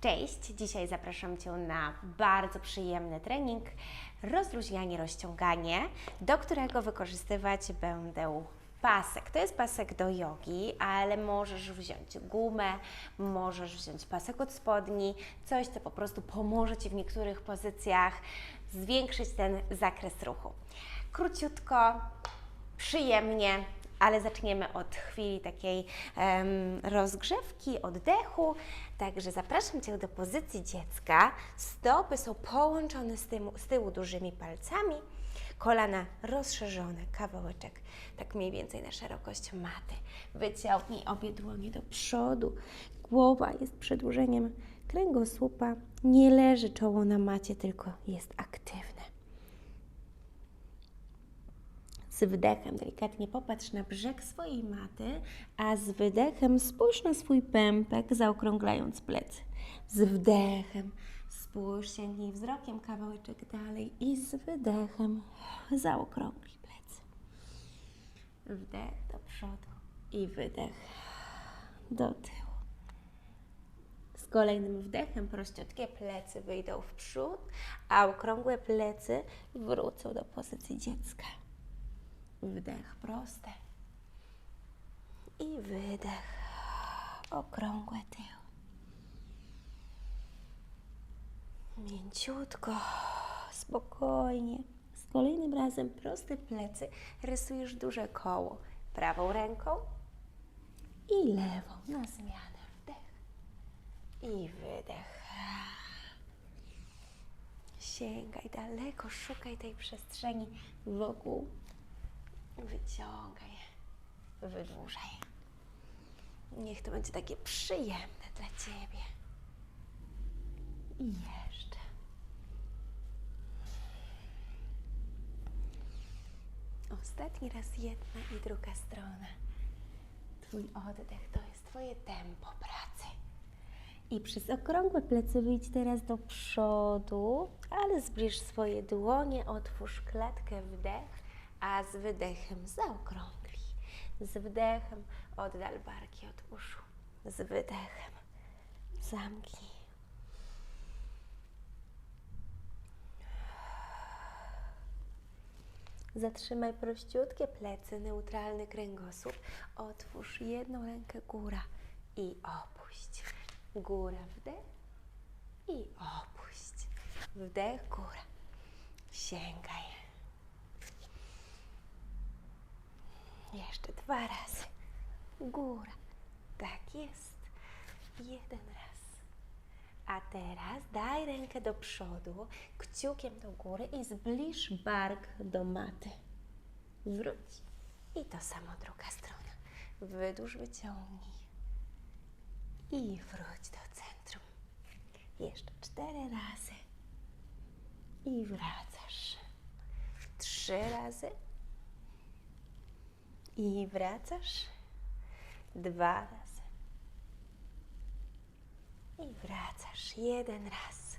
Cześć! Dzisiaj zapraszam Cię na bardzo przyjemny trening rozluźnianie, rozciąganie, do którego wykorzystywać będę pasek. To jest pasek do jogi, ale możesz wziąć gumę, możesz wziąć pasek od spodni, coś, co po prostu pomoże Ci w niektórych pozycjach zwiększyć ten zakres ruchu. Króciutko, przyjemnie, ale zaczniemy od chwili takiej rozgrzewki, oddechu. Także zapraszam Cię do pozycji dziecka. Stopy są połączone z, tyłu, z tyłu dużymi palcami, kolana rozszerzone, kawałeczek, tak mniej więcej na szerokość maty. Wyciągnij obie dłonie do przodu. Głowa jest przedłużeniem kręgosłupa. Nie leży czoło na macie, tylko jest aktywne. Z wdechem delikatnie popatrz na brzeg swojej maty, a z wydechem spójrz na swój pępek, zaokrąglając plecy. Z wdechem spójrz, sięgnij wzrokiem kawałeczek dalej i z wydechem zaokrąglij plecy. Wdech do przodu i wydech do tyłu. Z kolejnym wdechem prościutkie plecy wyjdą w przód, a okrągłe plecy wrócą do pozycji dziecka. Wdech proste. I wydech. Okrągłe tył. Mięciutko, spokojnie. Z kolejnym razem proste plecy. Rysujesz duże koło. Prawą ręką i lewą na zmianę. Wdech i wydech. Sięgaj daleko, szukaj tej przestrzeni wokół Wyciągaj, wydłużaj. Niech to będzie takie przyjemne dla Ciebie. I jeszcze. Ostatni raz jedna i druga strona. Twój oddech to jest Twoje tempo pracy. I przez okrągłe plecy wyjdź teraz do przodu, ale zbliż swoje dłonie, otwórz klatkę, wdech a z wydechem zaokrąglij. Z wdechem oddal barki od uszu. Z wydechem zamknij. Zatrzymaj prościutkie plecy, neutralny kręgosłup. Otwórz jedną rękę góra i opuść. Góra, wdech i opuść. Wdech, góra. Sięgaj. Jeszcze dwa razy. Góra. Tak jest. Jeden raz. A teraz daj rękę do przodu, kciukiem do góry i zbliż bark do maty. Wróć. I to samo druga strona. Wydłuż, wyciągnij. I wróć do centrum. Jeszcze cztery razy. I wracasz. Trzy razy i wracasz dwa razy. I wracasz jeden raz.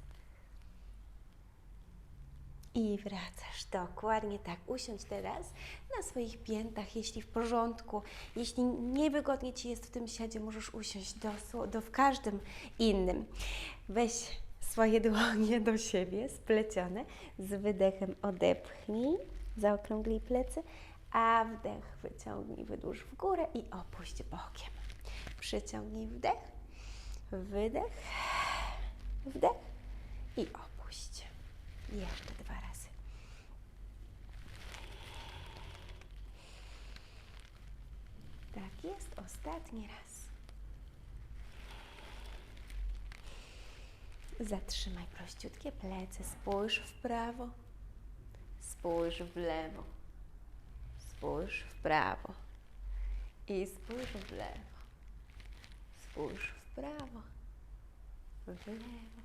I wracasz. Dokładnie tak. Usiądź teraz na swoich piętach, jeśli w porządku. Jeśli niewygodnie Ci jest w tym siadzie, możesz usiąść do, do, w każdym innym. Weź swoje dłonie do siebie, splecione, z wydechem odepchnij, zaokrąglij plecy, a wdech wyciągnij, wydłuż w górę i opuść bokiem. Przyciągnij wdech, wydech, wdech i opuść. Jeszcze dwa razy. Tak jest, ostatni raz. Zatrzymaj prościutkie plecy, spójrz w prawo, spójrz w lewo. Spójrz w prawo i spójrz w lewo. Spójrz w prawo, w lewo.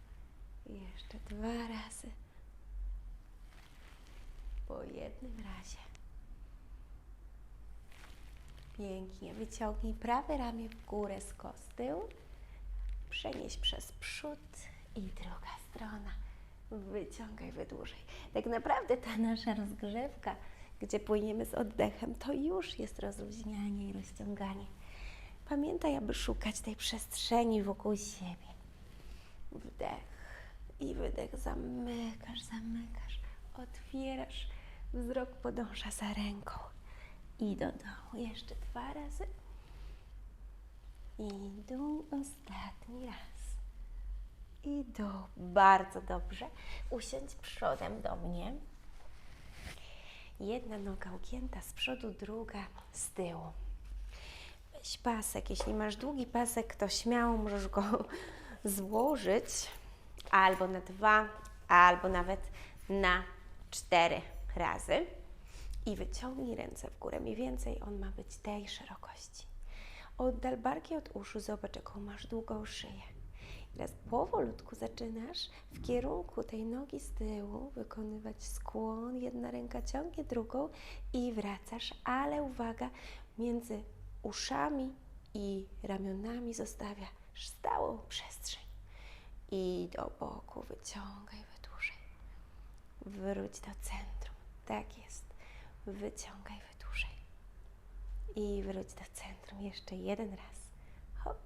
Jeszcze dwa razy. Po jednym razie. Pięknie. Wyciągnij prawe ramię w górę z tył. Przenieś przez przód i druga strona. Wyciągaj, wydłużaj. Tak naprawdę ta nasza rozgrzewka gdzie płyniemy z oddechem, to już jest rozluźnianie i rozciąganie. Pamiętaj, aby szukać tej przestrzeni wokół siebie. Wdech i wydech. Zamykasz, zamykasz. Otwierasz. Wzrok podąża za ręką. I do dołu. Jeszcze dwa razy. I dół ostatni raz. I dół. Bardzo dobrze. Usiądź przodem do mnie. Jedna noga ugięta z przodu, druga z tyłu. Weź pasek. Jeśli masz długi pasek, to śmiało możesz go złożyć albo na dwa, albo nawet na cztery razy. I wyciągnij ręce w górę. Mniej więcej on ma być tej szerokości. Oddal barki od uszu, zobacz jaką masz długą szyję. Teraz powolutku zaczynasz w kierunku tej nogi z tyłu wykonywać skłon. Jedna ręka ciągnie drugą i wracasz, ale uwaga, między uszami i ramionami zostawiasz stałą przestrzeń. I do boku wyciągaj, wydłużaj. Wróć do centrum. Tak jest. Wyciągaj, wydłużaj. I wróć do centrum. Jeszcze jeden raz. Hop.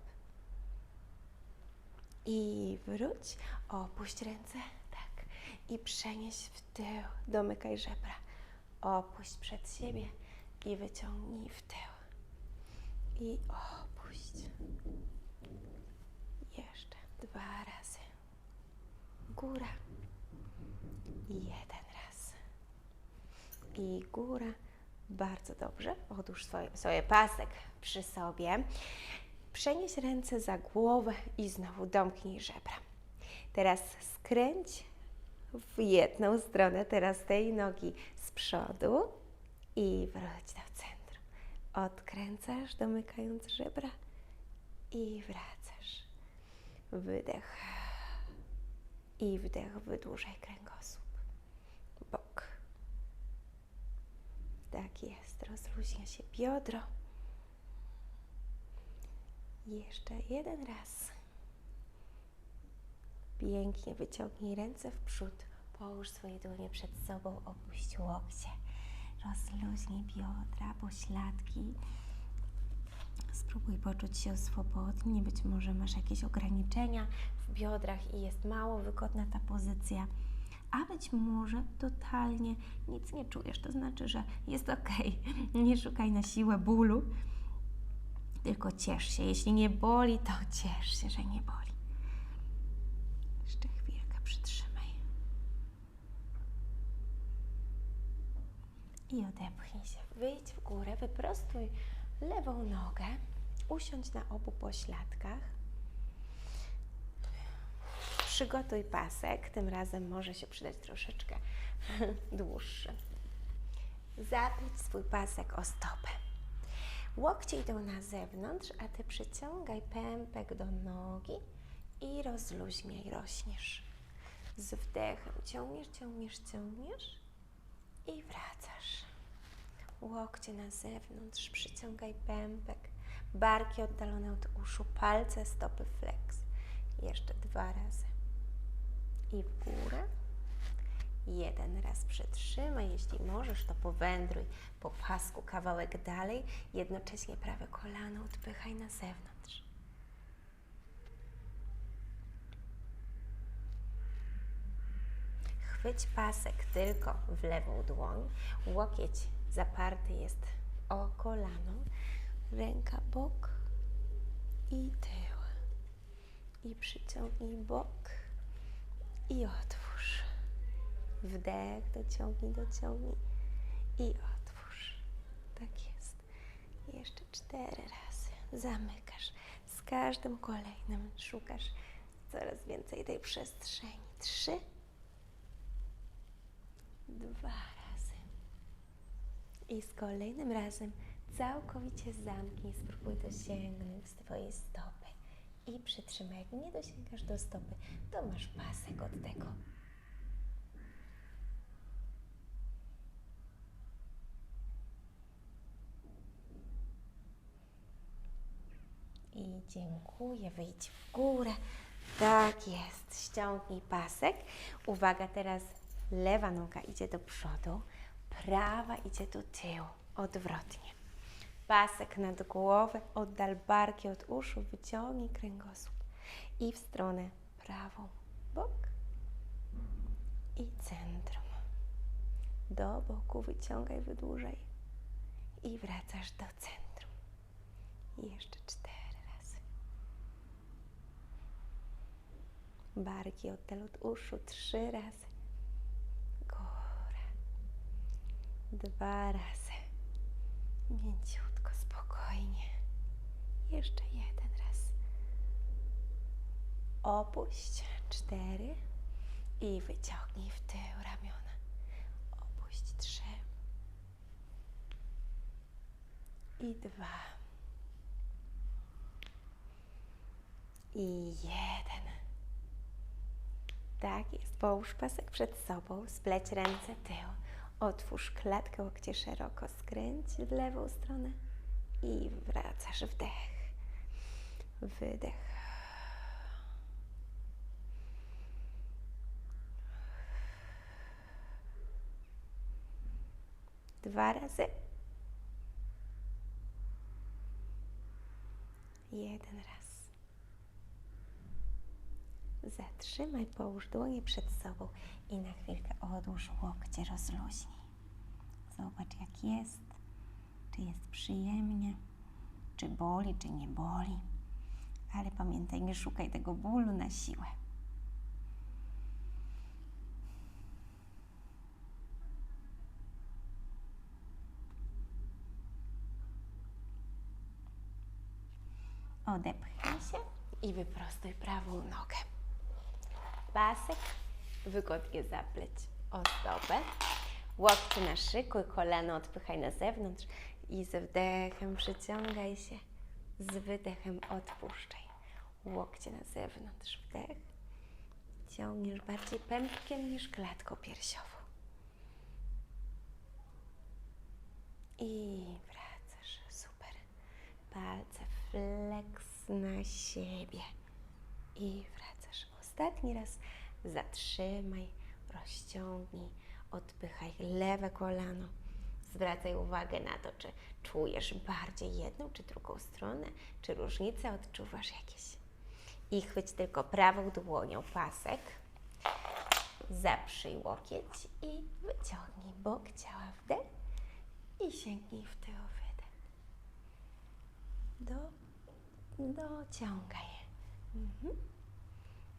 I wróć. Opuść ręce. Tak. I przenieś w tył. Domykaj żebra. Opuść przed siebie i wyciągnij w tył. I opuść. Jeszcze dwa razy. Góra. Jeden raz. I góra. Bardzo dobrze. Odłóż swoje, sobie pasek przy sobie. Przenieś ręce za głowę i znowu domknij żebra. Teraz skręć w jedną stronę, teraz tej nogi z przodu i wróć do centrum. Odkręcasz, domykając żebra i wracasz. Wydech i wdech, wydłużaj kręgosłup. Bok. Tak jest, rozluźnia się biodro. Jeszcze jeden raz. Pięknie wyciągnij ręce w przód. Połóż swoje dłonie przed sobą, opuść łokcie. Rozluźnij biodra, pośladki. Spróbuj poczuć się swobodnie. Być może masz jakieś ograniczenia w biodrach i jest mało wygodna ta pozycja. A być może totalnie nic nie czujesz. To znaczy, że jest ok. Nie szukaj na siłę bólu, tylko ciesz się. Jeśli nie boli, to ciesz się, że nie boli. Jeszcze chwilkę przytrzymaj. I odepchnij się. Wyjdź w górę, wyprostuj lewą nogę, usiądź na obu pośladkach. Przygotuj pasek, tym razem może się przydać troszeczkę dłuższy. Zapięć swój pasek o stopę. Łokcie idą na zewnątrz, a Ty przyciągaj pępek do nogi i rozluźniaj, rośniesz. Z wdechem ciągniesz, ciągniesz, ciągniesz i wracasz. Łokcie na zewnątrz, przyciągaj pępek, barki oddalone od uszu, palce, stopy flex. Jeszcze dwa razy. I w górę. Jeden raz przytrzymaj, jeśli możesz, to powędruj po pasku kawałek dalej, jednocześnie prawe kolano odpychaj na zewnątrz. Chwyć pasek tylko w lewą dłoń, łokieć zaparty jest o kolano, ręka bok i tył. I przyciągnij bok i otwórz. Wdech, dociągnij, dociągnij i otwórz. Tak jest. Jeszcze cztery razy. Zamykasz. Z każdym kolejnym szukasz coraz więcej tej przestrzeni. Trzy. Dwa razy. I z kolejnym razem całkowicie zamknij, spróbuj dosięgnąć Twojej stopy. I przytrzymaj. Jak nie dosięgasz do stopy, to masz pasek od tego. I dziękuję. Wyjdź w górę. Tak jest. Ściągnij pasek. Uwaga, teraz lewa noga idzie do przodu, prawa idzie do tyłu. Odwrotnie. Pasek nad głowę, oddal barki od uszu, wyciągnij kręgosłup. I w stronę prawą bok i centrum. Do boku wyciągaj, wydłużaj i wracasz do centrum. I jeszcze cztery razy. Barki oddal od uszu trzy razy. Góra. Dwa razy. Mięciutko, spokojnie. Jeszcze jeden raz. Opuść. Cztery. I wyciągnij w tył ramiona. Opuść trzy. I dwa. I jeden. Tak jest. Połóż pasek przed sobą, spleć ręce tył. Otwórz klatkę, łokcie szeroko, skręć w lewą stronę i wracasz. Wdech. Wydech. Dwa razy. Jeden raz. Zatrzymaj, połóż dłonie przed sobą i na chwilkę odłóż łokcie, rozluźnij. Zobacz, jak jest, czy jest przyjemnie, czy boli, czy nie boli. Ale pamiętaj, nie szukaj tego bólu na siłę. Odepchnij się i wyprostuj prawą nogę. Pasek wygodnie zapleć o stopę. Łokcie na szyku kolano odpychaj na zewnątrz i z wdechem przyciągaj się, z wydechem odpuszczaj. Łokcie na zewnątrz, wdech. Ciągniesz bardziej pępkiem niż klatką piersiową. I wracasz, super. Palce flex na siebie. I wracasz. Ostatni raz zatrzymaj, rozciągnij, odpychaj lewe kolano. Zwracaj uwagę na to, czy czujesz bardziej jedną czy drugą stronę, czy różnice odczuwasz jakieś. I chwyć tylko prawą dłonią pasek, zaprzyj łokieć i wyciągnij bok ciała wdech i sięgnij w tył wydech. Do, dociągaj. Mhm.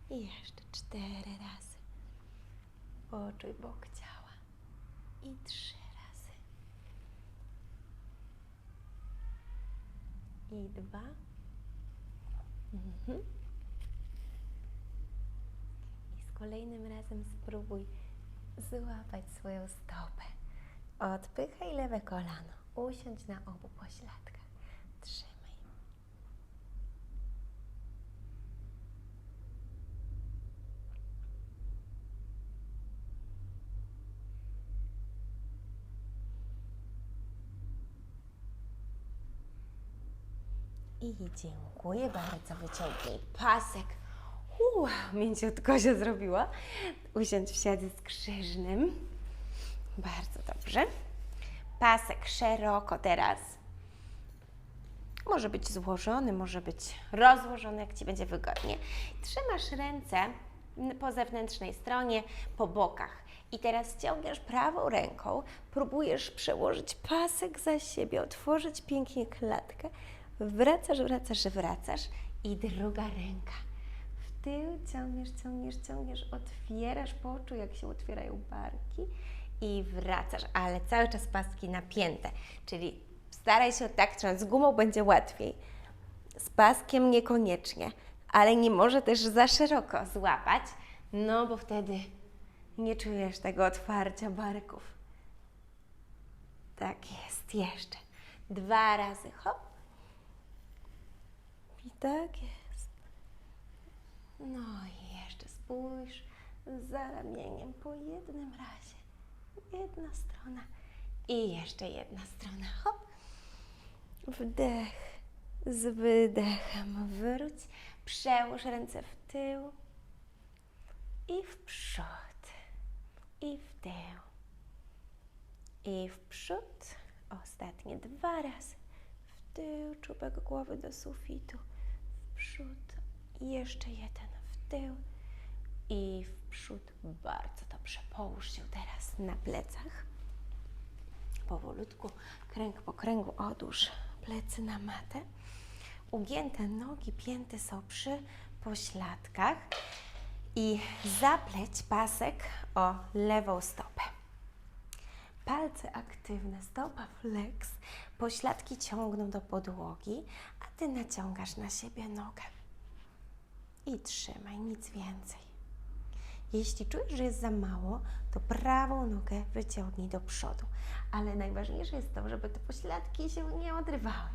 I jeszcze cztery razy. Poczuj bok ciała. I trzy razy. I dwa. Mhm. I z kolejnym razem spróbuj złapać swoją stopę. Odpychaj lewe kolano. Usiądź na obu pośladkach. Trzymaj. I dziękuję bardzo. Wyciągnij pasek. Wow, mięciutko się zrobiła. Usiądź w siadzie skrzyżnym. Bardzo dobrze. Pasek szeroko teraz. Może być złożony, może być rozłożony, jak Ci będzie wygodnie. Trzymasz ręce po zewnętrznej stronie, po bokach. I teraz ciągniesz prawą ręką, próbujesz przełożyć pasek za siebie, otworzyć pięknie klatkę. Wracasz, wracasz, wracasz i druga ręka. W tył ciągniesz, ciągniesz, ciągniesz, otwierasz, poczuj jak się otwierają barki i wracasz, ale cały czas paski napięte, czyli staraj się tak z gumą będzie łatwiej, z paskiem niekoniecznie, ale nie może też za szeroko złapać, no bo wtedy nie czujesz tego otwarcia barków. Tak jest, jeszcze. Dwa razy, hop. I tak jest. No i jeszcze spójrz za ramieniem po jednym razie. Jedna strona i jeszcze jedna strona. Hop. Wdech z wydechem. Wróć. Przełóż ręce w tył i w przód. I w tył. I w przód. Ostatnie dwa razy. Tył, czubek głowy do sufitu. W przód. Jeszcze jeden w tył i w przód. Bardzo dobrze. Połóż się teraz na plecach. Powolutku, kręg po kręgu odłóż plecy na matę. Ugięte nogi, pięty są przy pośladkach i zapleć pasek o lewą stopę. Palce aktywne, stopa flex, pośladki ciągną do podłogi, a Ty naciągasz na siebie nogę. I trzymaj, nic więcej. Jeśli czujesz, że jest za mało, to prawą nogę wyciągnij do przodu. Ale najważniejsze jest to, żeby te pośladki się nie odrywały.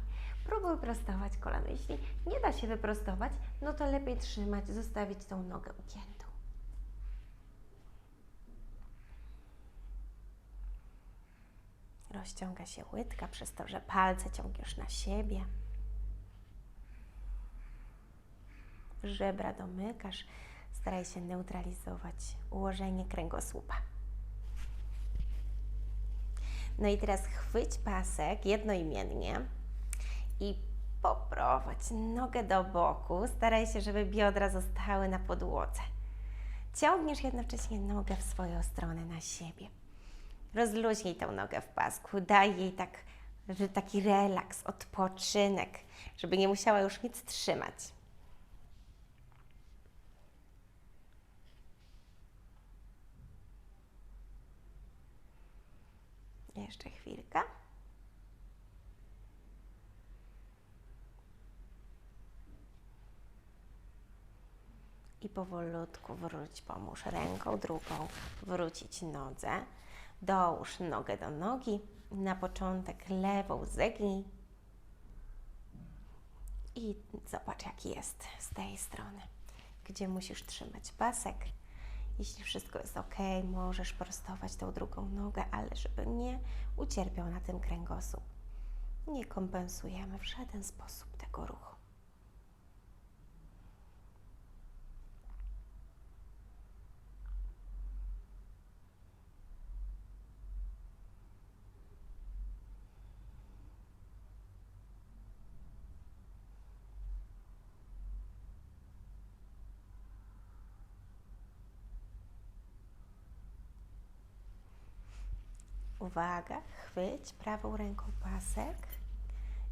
Próbuj prostować kolano. Jeśli nie da się wyprostować, no to lepiej trzymać, zostawić tą nogę ugiętą. Rozciąga się łydka przez to, że palce ciągniesz na siebie. Żebra domykasz. Staraj się neutralizować ułożenie kręgosłupa. No i teraz chwyć pasek jednoimiennie i poprowadź nogę do boku. Staraj się, żeby biodra zostały na podłodze. Ciągniesz jednocześnie nogę w swoją stronę na siebie. Rozluźnij tą nogę w pasku, daj jej tak, taki relaks, odpoczynek, żeby nie musiała już nic trzymać. Jeszcze chwilkę. I powolutku wróć, pomóż ręką, drugą wrócić nodze. Dołóż nogę do nogi. Na początek lewą zegnij. I zobacz, jaki jest z tej strony, gdzie musisz trzymać pasek. Jeśli wszystko jest ok, możesz prostować tą drugą nogę, ale żeby nie ucierpiał na tym kręgosłup. Nie kompensujemy w żaden sposób tego ruchu. Uwaga, chwyć prawą ręką pasek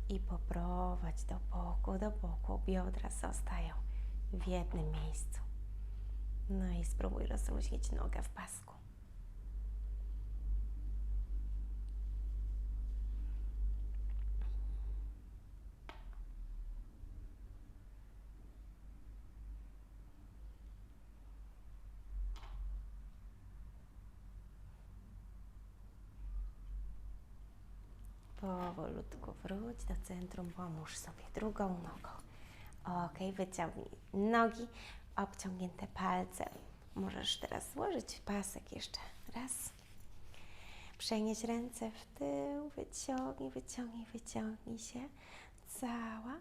i poprowadź do boku, do boku. Biodra zostają w jednym miejscu. No i spróbuj rozluźnić nogę w pasku. Powolutku wróć do centrum, pomóż sobie drugą nogą. Ok, wyciągnij nogi, obciągnięte palce. Możesz teraz złożyć pasek jeszcze raz. Przenieś ręce w tył, wyciągnij, wyciągnij, wyciągnij się cała.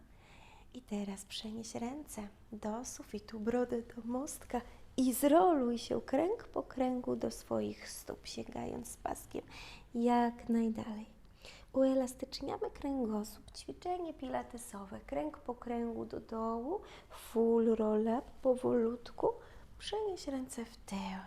I teraz przenieś ręce do sufitu, brodę do mostka i zroluj się kręg po kręgu do swoich stóp, sięgając paskiem jak najdalej. Uelastyczniamy kręgosłup, ćwiczenie pilatesowe, kręg po kręgu do dołu, full roll up, powolutku, przenieś ręce w tył.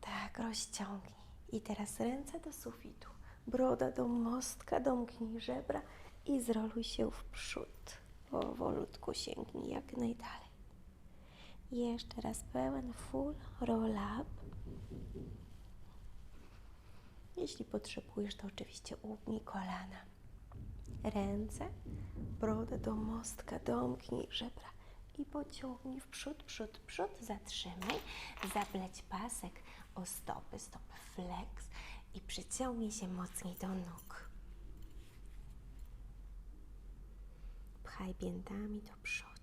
Tak, rozciągnij. I teraz ręce do sufitu, broda do mostka, domknij żebra i zroluj się w przód. Powolutku sięgnij jak najdalej. Jeszcze raz pełen full roll up. Jeśli potrzebujesz, to oczywiście ugnij kolana. Ręce, brodę do mostka, domknij żebra i pociągnij w przód, przód, przód. Zatrzymaj, zapleć pasek o stopy, stopy flex i przyciągnij się mocniej do nóg. Pchaj piętami do przodu.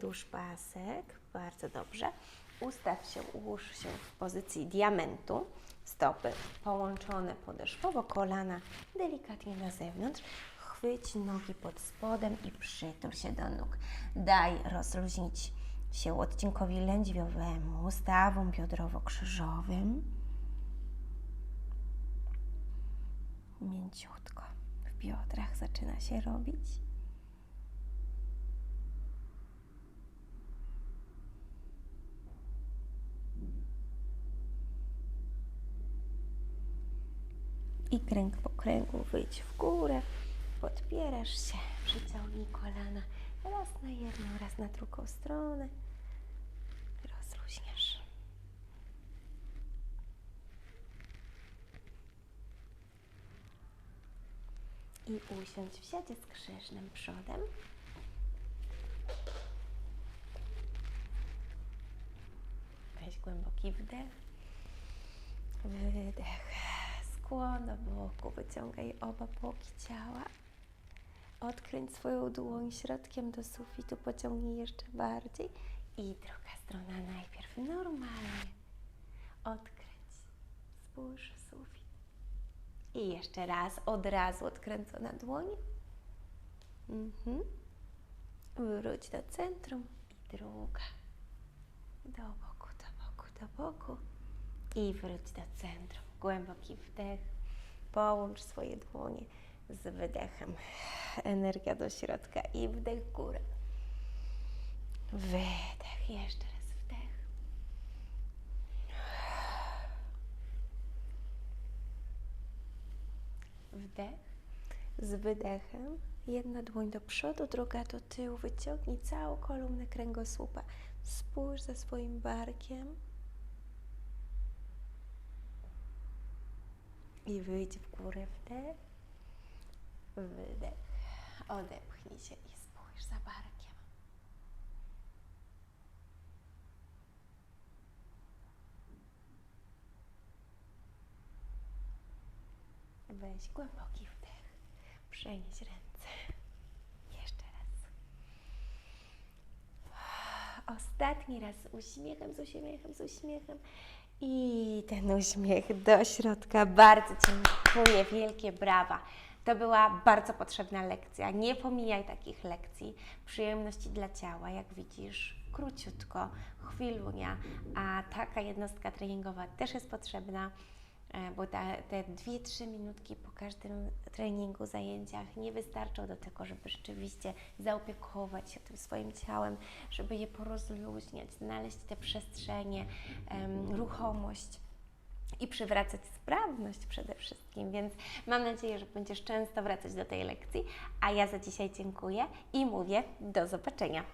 Ok, odłóż pasek, bardzo dobrze. Ustaw się, ułóż się w pozycji diamentu. Stopy połączone podeszwowo, kolana delikatnie na zewnątrz. Chwyć nogi pod spodem i przytul się do nóg. Daj rozluźnić się odcinkowi lędźwiowemu, stawom biodrowo-krzyżowym. Mięciutko w biodrach zaczyna się robić. I kręg po kręgu wyjdź w górę, podpierasz się, przyciągnij kolana raz na jedną, raz na drugą stronę. Rozluźniasz. I usiądź w z krzyżnym przodem. Weź głęboki wdech. Wydech. Skłon do boku. Wyciągaj oba boki ciała. Odkręć swoją dłoń środkiem do sufitu. Pociągnij jeszcze bardziej. I druga strona najpierw normalnie. Odkręć. Spójrz w sufit. I jeszcze raz, od razu odkręcona dłoń. Mhm. Wróć do centrum. I druga. Do boku, do boku, do boku. I wróć do centrum. Głęboki wdech. Połącz swoje dłonie z wydechem. Energia do środka i wdech górę. Wydech. Jeszcze raz wdech. Wdech z wydechem. Jedna dłoń do przodu, druga do tyłu. Wyciągnij całą kolumnę kręgosłupa. Spójrz za swoim barkiem. I wyjdź w górę wdech, wydech. Odepchnij się i spójrz za barkiem. Weź głęboki wdech. Przenieś ręce. Jeszcze raz. Ostatni raz z uśmiechem, z uśmiechem, z uśmiechem. I ten uśmiech do środka. Bardzo dziękuję, wielkie brawa. To była bardzo potrzebna lekcja. Nie pomijaj takich lekcji. Przyjemności dla ciała, jak widzisz, króciutko, chwilunia, a taka jednostka treningowa też jest potrzebna, bo ta, te 2-3 minutki po każdym treningu, zajęciach nie wystarczą do tego, żeby rzeczywiście zaopiekować się tym swoim ciałem, żeby je porozluźniać, znaleźć te przestrzenie, em, ruchomość i przywracać sprawność przede wszystkim. Więc mam nadzieję, że będziesz często wracać do tej lekcji. A ja za dzisiaj dziękuję i mówię do zobaczenia.